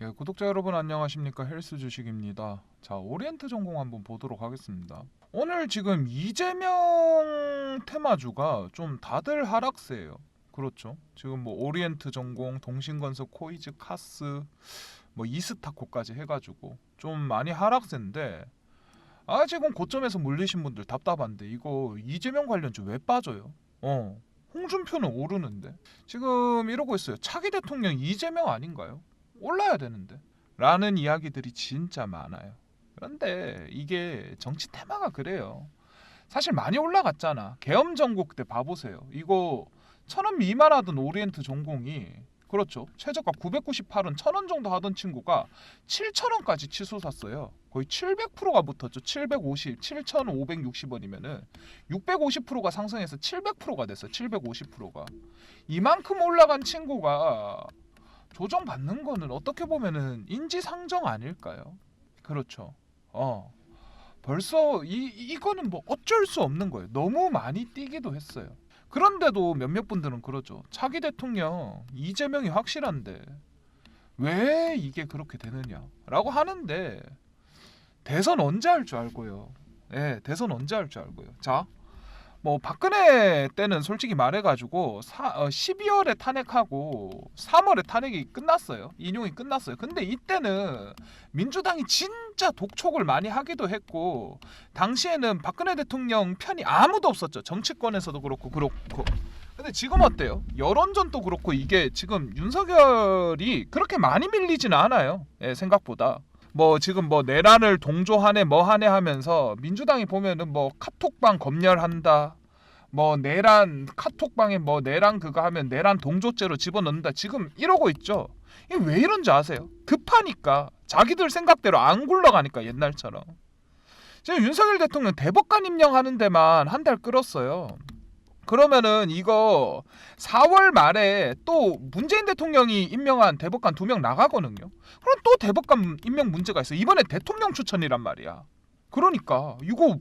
예, 구독자 여러분 안녕하십니까 헬스 주식입니다. 자 오리엔트 전공 한번 보도록 하겠습니다. 오늘 지금 이재명 테마주가 좀 다들 하락세예요. 그렇죠. 지금 뭐 오리엔트 전공, 동신건설, 코이즈, 카스, 뭐 이스타코까지 해가지고 좀 많이 하락세인데 아 지금 고점에서 물리신 분들 답답한데 이거 이재명 관련주 왜 빠져요? 어 홍준표는 오르는데 지금 이러고 있어요. 차기 대통령 이재명 아닌가요? 올라야 되는데 라는 이야기들이 진짜 많아요. 그런데 이게 정치 테마가 그래요. 사실 많이 올라갔잖아. 계엄 전국 때 봐보세요. 이거 천원 미만 하던 오리엔트 전공이 그렇죠. 최저가 998원, 천원 정도 하던 친구가 7천 원까지 치솟았어요. 거의 700%가 붙었죠. 750, 7,560원이면은 650%가 상승해서 700%가 됐어요. 750%가 이만큼 올라간 친구가 조정받는 거는 어떻게 보면은 인지상정 아닐까요? 그렇죠. 어. 벌써 이 이거는 뭐 어쩔 수 없는 거예요. 너무 많이 뛰기도 했어요. 그런데도 몇몇 분들은 그러죠. 차기 대통령 이재명이 확실한데 왜 이게 그렇게 되느냐라고 하는데 대선 언제 할 줄 알고요. 예, 대선 언제 할 줄 알고요. 자, 뭐 박근혜 때는 솔직히 말해가지고 사, 어, 12월에 탄핵하고 3월에 탄핵이 끝났어요. 인용이 끝났어요. 근데 이때는 민주당이 진짜 독촉을 많이 하기도 했고 당시에는 박근혜 대통령 편이 아무도 없었죠. 정치권에서도 그렇고 그렇고. 근데 지금 어때요? 여론전도 그렇고 이게 지금 윤석열이 그렇게 많이 밀리지는 않아요. 예, 생각보다. 뭐 지금 뭐 내란을 동조하네 뭐하네 하면서 민주당이 보면은 뭐 카톡방 검열한다. 뭐 내란 카톡방에 뭐 내란 그거 하면 내란 동조죄로 집어넣는다. 지금 이러고 있죠. 왜 이런지 아세요? 급하니까 자기들 생각대로 안 굴러가니까 옛날처럼. 지금 윤석열 대통령 대법관 임명하는 데만 한 달 끌었어요. 그러면은 이거 4월 말에 또 문재인 대통령이 임명한 대법관 두 명 나가거든요. 그럼 또 대법관 임명 문제가 있어. 이번에 대통령 추천이란 말이야. 그러니까 이거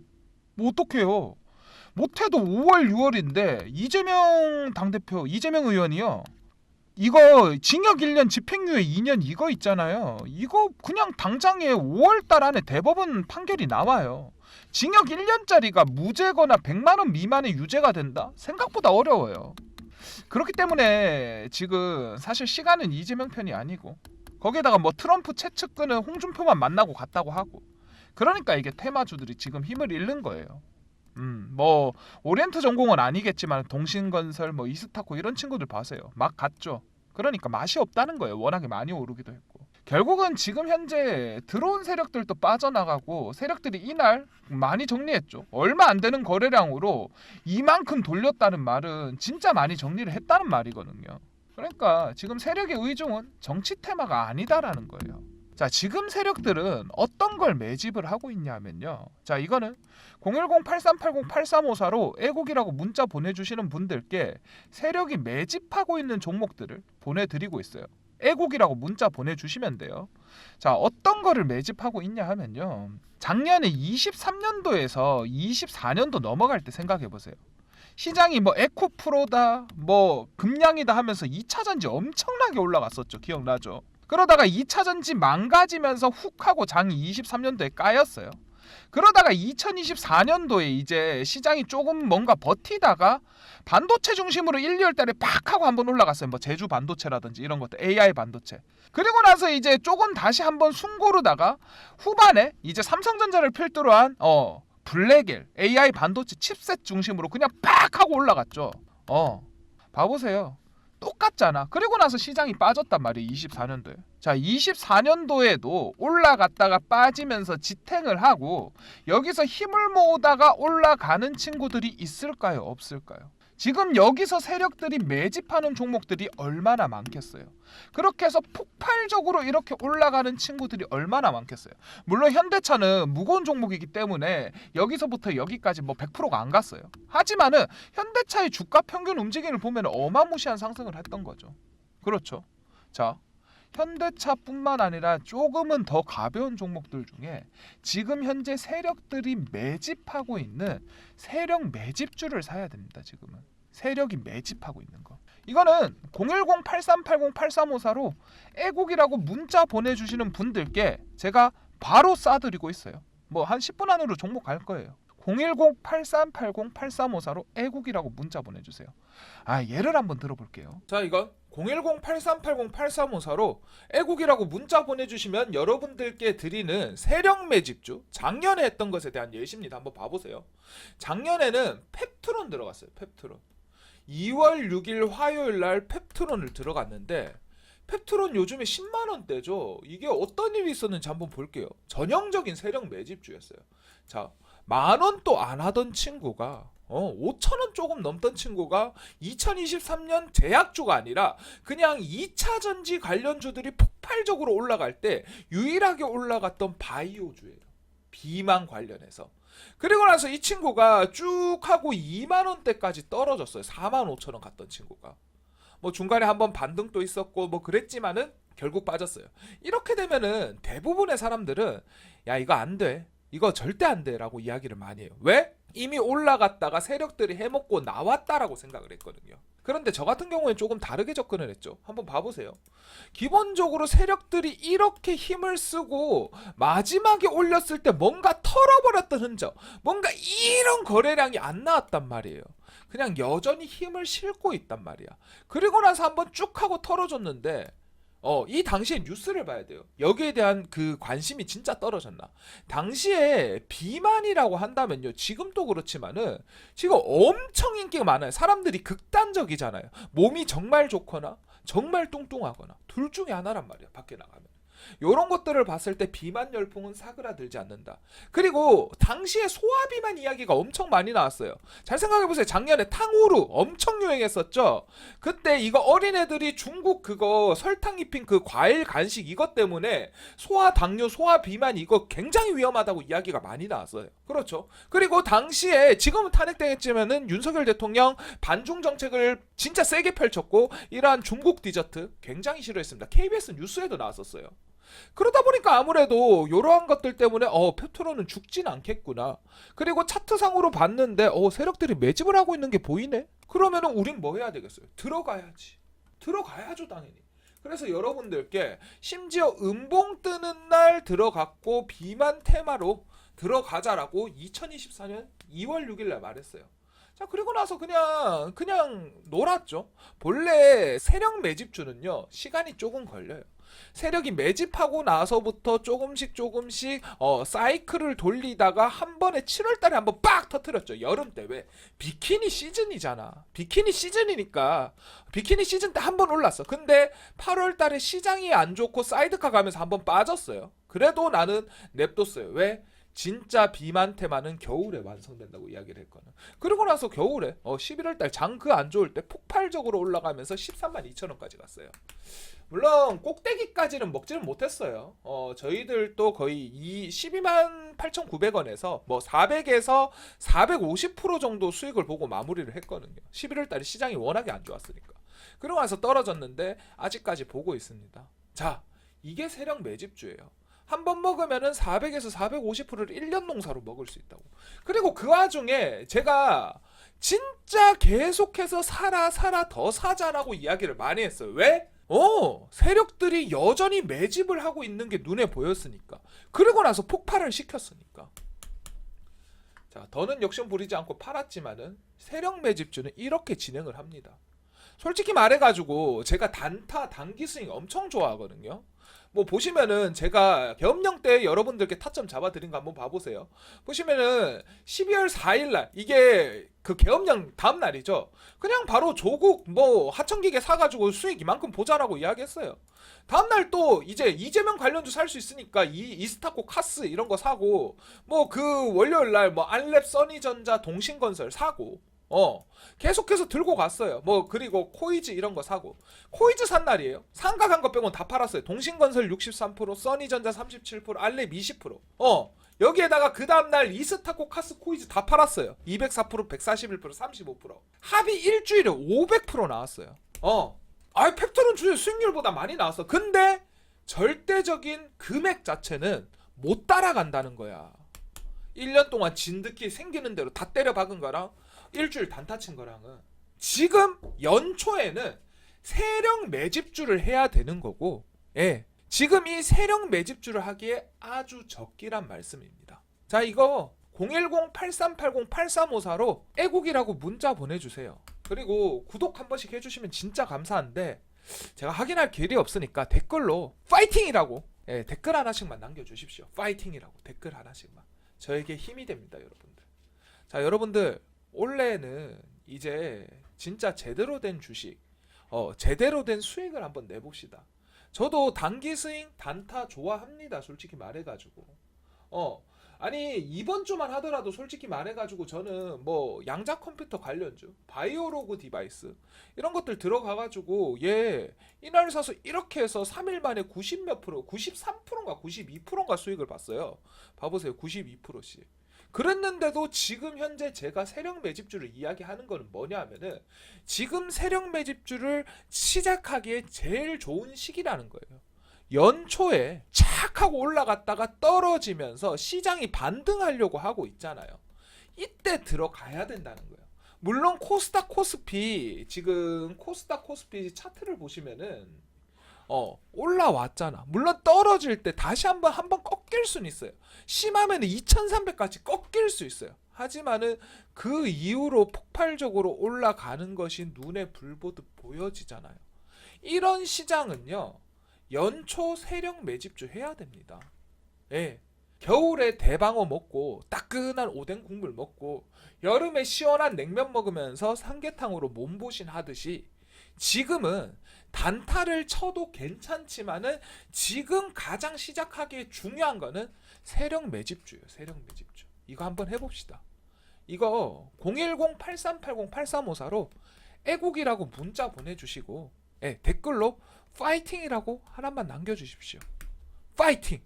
뭐 어떡해요. 못해도 5월 6월인데 이재명 당대표 이재명 의원이요. 이거 징역 1년 집행유예 2년 이거 있잖아요. 이거 그냥 당장에 5월 달 안에 대법원 판결이 나와요. 징역 1년짜리가 무죄거나 100만 원 미만의 유죄가 된다? 생각보다 어려워요. 그렇기 때문에 지금 사실 시간은 이재명 편이 아니고 거기에다가 뭐 트럼프 최측근은 홍준표만 만나고 갔다고 하고 그러니까 이게 테마주들이 지금 힘을 잃는 거예요. 음, 뭐 오리엔트 전공은 아니겠지만 동신건설 뭐 이스타코 이런 친구들 봐세요. 막 갔죠. 그러니까 맛이 없다는 거예요. 워낙에 많이 오르기도 했고. 결국은 지금 현재 들어온 세력들도 빠져나가고 세력들이 이날 많이 정리했죠. 얼마 안 되는 거래량으로 이만큼 돌렸다는 말은 진짜 많이 정리를 했다는 말이거든요. 그러니까 지금 세력의 의중은 정치 테마가 아니다라는 거예요. 자, 지금 세력들은 어떤 걸 매집을 하고 있냐면요. 자, 이거는 010-8380-8354로 애국이라고 문자 보내주시는 분들께 세력이 매집하고 있는 종목들을 보내드리고 있어요. 애국이라고 문자 보내주시면 돼요. 자, 어떤 거를 매집하고 있냐 하면요. 작년에 23년도에서 24년도 넘어갈 때 생각해 보세요. 시장이 뭐 에코프로다, 뭐 금량이다 하면서 2차 전지 엄청나게 올라갔었죠. 기억나죠? 그러다가 2차 전지 망가지면서 훅 하고 장이 23년도에 까였어요. 그러다가 2024년도에 이제 시장이 조금 뭔가 버티다가 반도체 중심으로 1, 2월 달에 팍 하고 한번 올라갔어요. 뭐 제주 반도체라든지 이런 것들 AI 반도체. 그리고 나서 이제 조금 다시 한번 숨고르다가 후반에 이제 삼성전자를 필두로 한 어 블랙엘 AI 반도체 칩셋 중심으로 그냥 팍 하고 올라갔죠. 어. 봐 보세요. 똑같잖아. 그리고 나서 시장이 빠졌단 말이에요. 24년도에. 자, 24년도에도 올라갔다가 빠지면서 지탱을 하고 여기서 힘을 모으다가 올라가는 친구들이 있을까요? 없을까요? 지금 여기서 세력들이 매집하는 종목들이 얼마나 많겠어요. 그렇게 해서 폭발적으로 이렇게 올라가는 친구들이 얼마나 많겠어요. 물론 현대차는 무거운 종목이기 때문에 여기서부터 여기까지 뭐 100%가 안 갔어요. 하지만은 현대차의 주가 평균 움직임을 보면 어마무시한 상승을 했던 거죠. 그렇죠. 자, 현대차뿐만 아니라 조금은 더 가벼운 종목들 중에 지금 현재 세력들이 매집하고 있는 세력 매집주를 사야 됩니다. 지금은 세력이 매집하고 있는 거. 이거는 010-8380-8354로 애국이라고 문자 보내주시는 분들께 제가 바로 쏴드리고 있어요. 뭐 한 10분 안으로 종목 갈 거예요. 010-8380-8354로 애국이라고 문자 보내주세요. 아 예를 한번 들어볼게요. 자 이건 010-8380-8354로 애국이라고 문자 보내주시면 여러분들께 드리는 세력 매집주 작년에 했던 것에 대한 예시입니다. 한번 봐보세요. 작년에는 펩트론 들어갔어요. 펩트론. 2월 6일 화요일 날 펩트론을 들어갔는데 펩트론 요즘에 10만 원대죠. 이게 어떤 일이 있었는지 한번 볼게요. 전형적인 세력 매집주였어요. 자, 만원또안 하던 친구가 어, 5천 원 조금 넘던 친구가 2023년 제약주가 아니라 그냥 2차 전지 관련주들이 폭발적으로 올라갈 때 유일하게 올라갔던 바이오주예요. 비만 관련해서. 그리고 나서 이 친구가 쭉 하고 2만 원대까지 떨어졌어요. 4만 5천 원 갔던 친구가. 뭐 중간에 한번 반등도 있었고 뭐 그랬지만은 결국 빠졌어요. 이렇게 되면은 대부분의 사람들은 야 이거 안 돼. 이거 절대 안 돼라고 이야기를 많이 해요. 왜? 이미 올라갔다가 세력들이 해먹고 나왔다라고 생각을 했거든요. 그런데 저 같은 경우에 조금 다르게 접근을 했죠. 한번 봐보세요. 기본적으로 세력들이 이렇게 힘을 쓰고 마지막에 올렸을 때 뭔가 털어버렸던 흔적, 뭔가 이런 거래량이 안 나왔단 말이에요. 그냥 여전히 힘을 싣고 있단 말이야. 그리고 나서 한번 쭉 하고 털어줬는데 어, 이 당시에 뉴스를 봐야 돼요. 여기에 대한 그 관심이 진짜 떨어졌나. 당시에 비만이라고 한다면요. 지금도 그렇지만은 지금 엄청 인기가 많아요. 사람들이 극단적이잖아요. 몸이 정말 좋거나 정말 뚱뚱하거나 둘 중에 하나란 말이야. 밖에 나가면. 요런 것들을 봤을 때 비만 열풍은 사그라들지 않는다. 그리고 당시에 소화 비만 이야기가 엄청 많이 나왔어요. 잘 생각해 보세요. 작년에 탕후루 엄청 유행했었죠. 그때 이거 어린애들이 중국 그거 설탕 입힌 그 과일 간식 이것 때문에 소화 당뇨, 소화 비만 이거 굉장히 위험하다고 이야기가 많이 나왔어요. 그렇죠. 그리고 당시에 지금은 탄핵당했지만은 윤석열 대통령 반중 정책을 진짜 세게 펼쳤고 이러한 중국 디저트 굉장히 싫어했습니다. KBS 뉴스에도 나왔었어요. 그러다 보니까 아무래도 이러한 것들 때문에 어 페트로는 죽진 않겠구나. 그리고 차트상으로 봤는데 어 세력들이 매집을 하고 있는 게 보이네. 그러면은 우린 뭐 해야 되겠어요? 들어가야지. 들어가야죠 당연히. 그래서 여러분들께 심지어 음봉 뜨는 날 들어갔고 비만 테마로 들어가자라고 2024년 2월 6일 날 말했어요. 자 그리고 나서 그냥 그냥 놀았죠. 본래 세력 매집주는요 시간이 조금 걸려요. 세력이 매집하고 나서부터 조금씩 조금씩 어 사이클을 돌리다가 한 번에 7월 달에 한번 빡 터트렸죠. 여름 때 왜? 비키니 시즌이잖아. 비키니 시즌이니까 비키니 시즌 때 한 번 올랐어. 근데 8월 달에 시장이 안 좋고 사이드카 가면서 한 번 빠졌어요. 그래도 나는 냅뒀어요. 왜? 진짜 비만 테마는 겨울에 완성된다고 이야기를 했거든. 그러고 나서 겨울에 어 11월 달 장 그 안 좋을 때 폭발적으로 올라가면서 13만 2천 원까지 갔어요. 물론 꼭대기까지는 먹지는 못했어요. 어 저희들도 거의 이 12만 8,900원에서 뭐 400에서 450% 정도 수익을 보고 마무리를 했거든요. 11월 달에 시장이 워낙에 안 좋았으니까. 그러고 나서 떨어졌는데 아직까지 보고 있습니다. 자, 이게 세력 매집주예요. 한번 먹으면은 400에서 450%를 1년 농사로 먹을 수 있다고. 그리고 그 와중에 제가 진짜 계속해서 사라 사라 더 사자라고 이야기를 많이 했어요. 왜? 어, 세력들이 여전히 매집을 하고 있는 게 눈에 보였으니까. 그리고 나서 폭발을 시켰으니까. 자, 더는 욕심 부리지 않고 팔았지만은 세력 매집주는 이렇게 진행을 합니다. 솔직히 말해가지고 제가 단타 단기 스윙 엄청 좋아하거든요. 뭐 보시면은 제가 계엄령 때 여러분들께 타점 잡아드린 거 한번 봐보세요. 보시면은 12월 4일 날 이게 그 계엄령 다음 날이죠. 그냥 바로 조국 뭐 하청기계 사가지고 수익 이만큼 보자라고 이야기했어요. 다음 날 또 이제 이재명 관련주 살 수 있으니까 이 이스타코 카스 이런 거 사고 뭐 그 월요일 날 뭐 알랩 써니전자 동신건설 사고 어 계속해서 들고 갔어요. 뭐 그리고 코이즈 이런 거 사고 코이즈 산 날이에요. 상각한 거 빼고는 다 팔았어요. 동신건설 63%, 써니전자 37%, 알랩 20%. 어 여기에다가 그 다음날 이스타코 카스 코이즈 다 팔았어요. 204%, 141%, 35%. 합이 일주일에 500% 나왔어요. 어. 아, 펩토론 주의 수익률보다 많이 나왔어. 근데 절대적인 금액 자체는 못 따라간다는 거야. 1년 동안 진드기 생기는 대로 다 때려 박은 거랑 일주일 단타 친 거랑은 지금 연초에는 세력 매집주를 해야 되는 거고, 예. 지금 이 세력 매집주를 하기에 아주 적기란 말씀입니다. 자, 이거 010-8380-8354로 애국이라고 문자 보내주세요. 그리고 구독 한 번씩 해주시면 진짜 감사한데, 제가 확인할 길이 없으니까 댓글로 파이팅이라고 예, 댓글 하나씩만 남겨주십시오. 파이팅이라고 댓글 하나씩만. 저에게 힘이 됩니다, 여러분들. 자, 여러분들 올해는 이제 진짜 제대로 된 주식, 어, 제대로 된 수익을 한번 내봅시다. 저도 단기 스윙 단타 좋아합니다. 솔직히 말해가지고. 어, 아니 이번 주만 하더라도 솔직히 말해가지고 저는 뭐 양자 컴퓨터 관련주, 바이오로그 디바이스 이런 것들 들어가가지고 예 이날 사서 이렇게 해서 3일 만에 90 몇 프로, 93%인가 92%인가 수익을 봤어요. 봐보세요, 92%씩. 그랬는데도 지금 현재 제가 세력 매집주를 이야기하는 거는 뭐냐 하면은 지금 세력 매집주를 시작하기에 제일 좋은 시기라는 거예요. 연초에 착 하고 올라갔다가 떨어지면서 시장이 반등하려고 하고 있잖아요. 이때 들어가야 된다는 거예요. 물론 코스닥 코스피 지금 코스닥 코스피 차트를 보시면은 어 올라왔잖아. 물론 떨어질 때 다시 한번 한 번 꺾일 수는 있어요. 심하면 2,300까지 꺾일 수 있어요. 하지만은 그 이후로 폭발적으로 올라가는 것이 눈에 불보듯 보여지잖아요. 이런 시장은요. 연초 세력 매집주 해야 됩니다. 예. 겨울에 대방어 먹고 따끈한 오뎅 국물 먹고 여름에 시원한 냉면 먹으면서 삼계탕으로 몸보신 하듯이 지금은 단타를 쳐도 괜찮지만은 지금 가장 시작하기에 중요한 거는 세력 매집주예요. 세력 매집주. 이거 한번 해봅시다. 이거 010-8380-8354로 애국이라고 문자 보내주시고 예, 댓글로 파이팅이라고 하나만 남겨주십시오. 파이팅!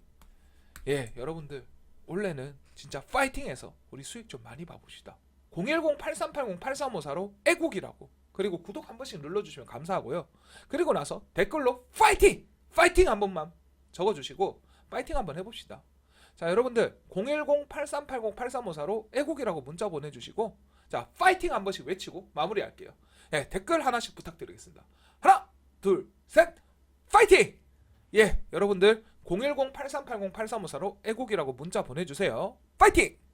예, 여러분들 원래는 진짜 파이팅해서 우리 수익 좀 많이 봐봅시다. 010-8380-8354로 애국이라고 그리고 구독 한 번씩 눌러주시면 감사하고요. 그리고 나서 댓글로 파이팅! 파이팅 한 번만 적어주시고 파이팅 한번 해봅시다. 자 여러분들 010-8380-8354로 애국이라고 문자 보내주시고 자 파이팅 한 번씩 외치고 마무리할게요. 예, 댓글 하나씩 부탁드리겠습니다. 하나, 둘, 셋, 파이팅! 예, 여러분들 010-8380-8354로 애국이라고 문자 보내주세요. 파이팅!